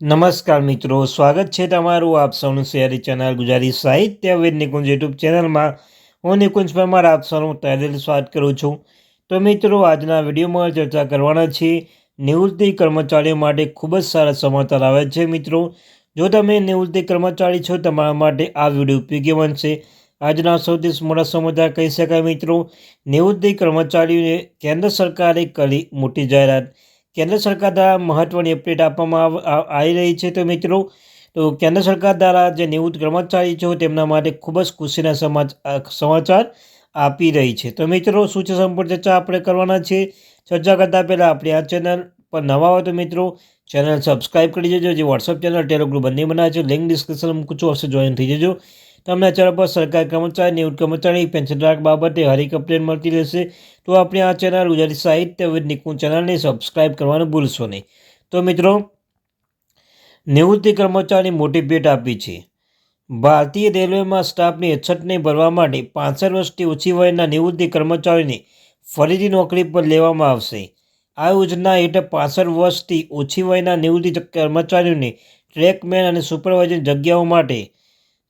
નમસ્કાર મિત્રો, સ્વાગત છે તમારું આપ સૌનું શહેરી ચેનલ ગુજરાતી સાહિત્ય વેદ નિકુંજ યુટ્યુબ ચેનલમાં. હું નિકુંજ પરમાર, આપ સૌનું તહેદિલ સ્વાગત કરું છું. તો મિત્રો, આજના વિડીયોમાં ચર્ચા કરવાના છે નિવૃત્તિ કર્મચારીઓ માટે ખૂબ જ સારા સમાચાર આવે છે મિત્રો. જો તમે નિવૃત્તિ કર્મચારી છો, તમારા માટે આ વીડિયો ઉપયોગી બનશે. આજના સૌથી મોટા સમાચાર કહી શકાય મિત્રો. નિવૃત્તિ કર્મચારીઓને કેન્દ્ર સરકારે કરી મોટી જાહેરાત. કેન્દ્ર સરકાર દ્વારા મહત્ત્વની અપડેટ આપવામાં આવ- રહી છે તો મિત્રો, તો કેન્દ્ર સરકાર દ્વારા જે નિવૃત્ત કર્મચારી છે, તેમના માટે ખૂબ જ ખુશીના સમાચ સમાચાર આપી રહી છે. તો મિત્રો, શું છે સંપૂર્ણ ચર્ચા આપણે કરવાના છે? ચર્ચા કરતાં પહેલાં આપણે આ ચેનલ પર નવા હોય તો મિત્રો, ચેનલ સબસ્ક્રાઈબ કરી દેજો. જે વોટ્સઅપ ચેનલ ટેલિગ્રુપ બંને બનાવે છે લિંક ડિસ્ક્રિપ્શન મૂકું છું જોઈન થઈ જજો. તમને ચેનલ પર સરકારી કર્મચારી નિવૃત્ત કર્મચારી પેન્શનધારક બાબતે હરેક અપડેટ મળતી રહેશે. તો આપણે આ ચેનલ ગુજરાતી સાહિત્ય વિદ નિકુંજ ચેનલને સબસ્ક્રાઈબ કરવાનું ભૂલશો નહીં. તો મિત્રો, નિવૃત્તિ કર્મચારીની મોટી ભેટ આપી છે. ભારતીય રેલવેમાં સ્ટાફની અછતને ભરવા માટે પાંસઠ વર્ષથી ઓછી વયના નિવૃત્તિ કર્મચારીને ફરીથી નોકરી પર લેવામાં આવશે. આ યોજના હેઠળ પાંસઠ વર્ષથી ઓછી વયના નિવૃત્તિ કર્મચારીઓને ટ્રેકમેન અને સુપરવાઇઝર જગ્યાઓ માટે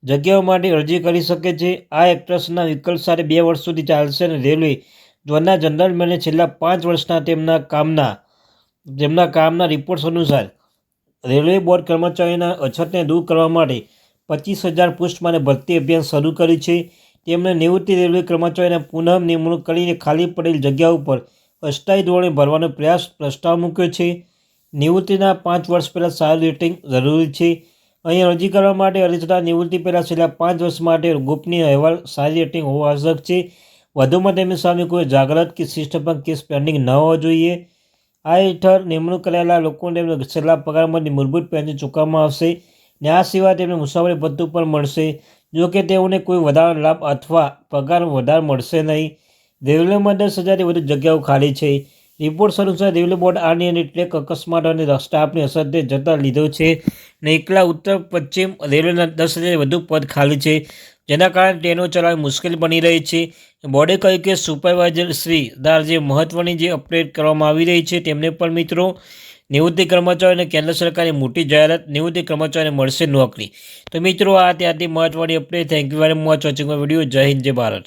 જગ્યાઓ માટે અરજી કરી શકે છે. આ એક્ટ્રેસના વિકલ્પ સાથે બે વર્ષ સુધી ચાલશે અને રેલવે જોના જનરલ મેને છેલ્લા પાંચ વર્ષના તેમના કામના તેમના કામના રિપોર્ટ્સ અનુસાર રેલવે બોર્ડ કર્મચારીઓના અછતને દૂર કરવા માટે પચીસ હજાર પોસ્ટમાં ભરતી અભિયાન શરૂ કર્યું છે. તેમણે નિવૃત્તિ રેલવે કર્મચારીને પુનઃ નિમણૂક કરીને ખાલી પડેલ જગ્યા ઉપર અસ્થાયી ધોરણે ભરવાનો પ્રયાસ પ્રસ્તાવ મૂક્યો છે. નિવૃત્તિના પાંચ વર્ષ પહેલાં સારું રેટિંગ જરૂરી છે. અહીં અરજી કરવા માટે અરજદાર નિવૃત્તિ પહેલાં છેલ્લા પાંચ વર્ષ માટે ગોપનીય અહેવાલ સારી રેટિંગ હોવા આવશ્યક છે. વધુમાં તેમની સામે કોઈ જાગૃત કે સિસ્ટમ કેસ પેન્ડિંગ ન હોવો જોઈએ. આ હેઠળ નિમણૂક કરાયેલા લોકોને તેમને છેલ્લા પગારમાંથી મૂળભૂત પેન્શન ચૂકવવામાં આવશે ને આ સિવાય તેમને મુસાફરી ભથ્થું પણ મળશે. જો કે તેઓને કોઈ વધારાનો લાભ અથવા પગાર વધારે મળશે નહીં. રેલવે દસ હજારથી વધુ જગ્યાઓ ખાલી છે. રિપોર્ટ્સ અનુસાર રેલવે બોર્ડ આ નિર્ણય ટ્રેક અકસ્માત અને સ્ટાફની અસરને જતા લીધો છે ને એકલા ઉત્તર પશ્ચિમ રેલવેના દસ હજાર વધુ પદ ખાલી છે. જેના કારણે ટ્રેનો ચલાવવી મુશ્કેલ બની રહી છે. બોર્ડે કહ્યું કે સુપરવાઇઝર શ્રી દ્વારા જે મહત્ત્વની જે અપડેટ કરવામાં આવી રહી છે તેમને પણ મિત્રો નિવૃત્તિ કર્મચારીઓને કેન્દ્ર સરકારની મોટી જાહેરાત નિવૃત્તિ કર્મચારીને મળશે નોકરી. તો મિત્રો, આ ત્યાંથી મહત્ત્વની update. Thank you very much watching video જય હિન્દ, જય ભારત.